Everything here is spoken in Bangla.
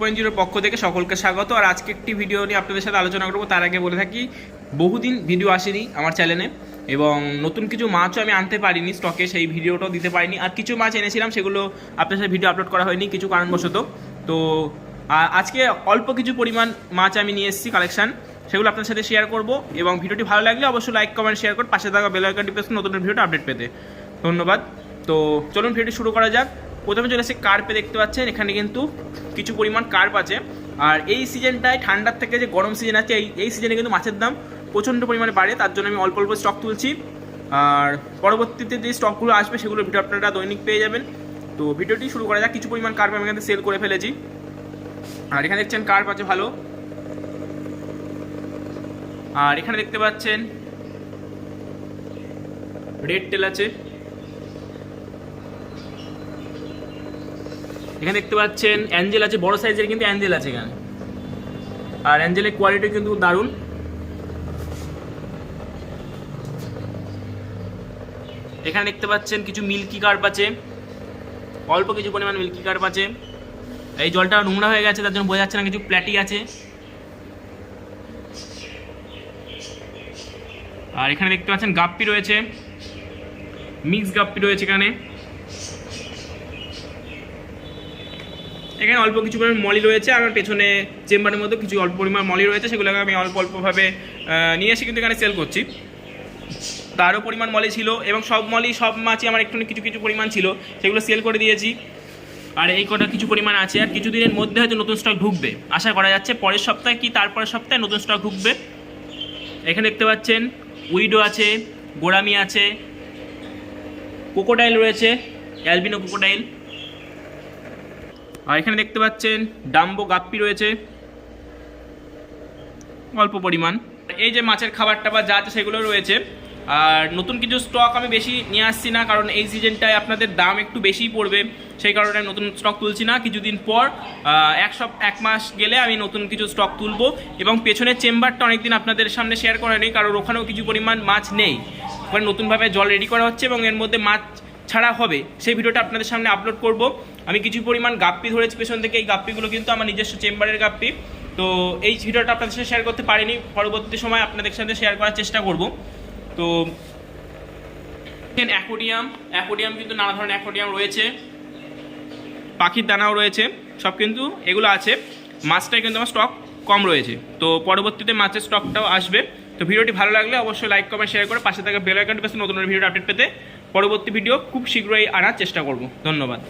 পয়েন্ট পক্ষ থেকে সকলকে স্বাগত। আর আজকে একটি ভিডিও নিয়ে আপনাদের সাথে আলোচনা করব। তার আগে বলে থাকি, বহুদিন ভিডিও আসেনি আমার চ্যানেলে এবং নতুন কিছু মাছও আমি আনতে পারিনি স্টকে সেই ভিডিওটাও দিতে পারিনি। আর কিছু মাছ এনেছিলাম, সেগুলো আপনাদের সাথে ভিডিও আপলোড করা হয়নি, কিছু কারণবশত। তো আজকে অল্প কিছু পরিমাণ মাছ আমি নিয়ে এসেছি কালেকশন সেগুলো আপনাদের সাথে শেয়ার করব এবং ভিডিওটি ভালো লাগলে অবশ্যই লাইক কমেন্ট শেয়ার করুন পাশে থাকা বেল আইকনটি নতুন ভিডিওটা আপডেট পেতে। ধন্যবাদ। তো চলুন ভিডিওটি শুরু করা যাক। প্রথমে চলে এসে কার্পে দেখতে পাচ্ছেন, এখানে কিন্তু কিছু পরিমাণ কার্প আছে। আর এই সিজনটায় ঠান্ডার থেকে যে গরম সিজন আছে, এই এই সিজনে কিন্তু মাছের দাম প্রচণ্ড পরিমাণে বাড়ে, তার জন্য আমি অল্প অল্প স্টক তুলছি। আর পরবর্তীতে যে স্টকগুলো আসবে, সেগুলো ভিডিও আপনারা দৈনিক পেয়ে যাবেন। তো ভিডিওটি শুরু করা যাক, কিছু পরিমাণ কার্প আমি এখানে সেল করে ফেলেছি। আর এখানে দেখছেন কার্প আছে ভালো। আর এখানে দেখতে পাচ্ছেন রেড টেল আছে। এখানে দেখতে পাচ্ছেন অ্যাঞ্জেল আছে, বড় সাইজের কিন্তু অ্যাঞ্জেল আছে এখানে। আর অ্যাঞ্জেলের কোয়ালিটি কিন্তু দারুণ। এখানে দেখতে পাচ্ছেন কিছু মিল্কি কার্প আছে। অল্প কিছু পরিমাণ মিল্কি কার্প আছে। এই জলটা নোংরা হয়ে গেছে, তার জন্য বোঝা যাচ্ছে না কিছু প্ল্যাটি আছে। আর এখানে দেখতে পাচ্ছেন গাপ্পি রয়েছে। মিক্স গাপ্পি রয়েছে এখানে। এখানে অল্প কিছু পরিমাণ মলি রয়েছে, আর পেছনে চেম্বারের মধ্যে কিছু অল্প পরিমাণ মলি রয়েছে, সেগুলোকে আমি অল্প অল্পভাবে নিয়ে এসে কিন্তু এখানে সেল করছি। তারও পরিমাণ মলি ছিল, এবং সব মলি, সব মাছই আমার একটু কিছু কিছু পরিমাণ ছিল, সেগুলো সেল করে দিয়েছি। আর এই কটা কিছু পরিমাণ আছে, আর কিছুদিনের মধ্যে হয়তো নতুন স্টক ঢুকবে, আশা করা যাচ্ছে। পরের সপ্তাহে কি, তারপরের সপ্তাহে নতুন স্টক ঢুকবে? এখানে দেখতে পাচ্ছেন উইডো আছে, গোড়ামি আছে কোকোডাইল রয়েছে অ্যালবিনো কোকোডাইল আর এখানে দেখতে পাচ্ছেন ডাম্বো গাপ্পি রয়েছে। অল্প পরিমাণ। এই যে মাছের খাবারটা বা যা আছে সেগুলো রয়েছে। আর নতুন কিছু স্টক আমি বেশি নিয়ে আসছি না, কারণ এই সিজনটায় আপনাদের দাম একটু বেশিই পড়বে। সেই কারণে নতুন স্টক তুলছি না। কিছুদিন পর এক সপ, এক মাস গেলে আমি নতুন কিছু স্টক তুলবো এবং পেছনের চেম্বারটা অনেকদিন আপনাদের সামনে শেয়ার করা নেই, কারণ ওখানেও কিছু পরিমাণ মাছ নেই। ওখানে নতুনভাবে জল রেডি করা হচ্ছে এবং এর মধ্যে মাছ ছাড়া হবে। সেই ভিডিওটা আপনাদের সামনে আপলোড করব। আমি কিছু পরিমাণ গাপ্পি ধরেছি, পেছন থেকে এই গাপ্পিগুলো কিন্তু আমার নিজস্ব চেম্বারের গাপ্পি। তো এই ভিডিওটা আপনাদের সাথে শেয়ার করতে পারিনি। পরবর্তী সময় আপনাদের সাথে শেয়ার করার চেষ্টা করব। তো অ্যাকোডিয়াম। অ্যাকোডিয়াম কিন্তু নানা ধরনের অ্যাকোডিয়াম রয়েছে। পাখির দানাও রয়েছে। সব কিন্তু এগুলো আছে। মাছটাই কিন্তু আমার স্টক কম রয়েছে। তো পরবর্তীতে মাছের স্টকটাও আসবে। তো ভিডিওটি ভালো লাগলে অবশ্যই লাইক কমেন্ট শেয়ার করে পাশে থাকা বেল আইকনটি পাশে নতুন ভিডিও আপডেট পেতে পরবর্তী ভিডিও খুব শীঘ্রই আনার চেষ্টা করব। ধন্যবাদ।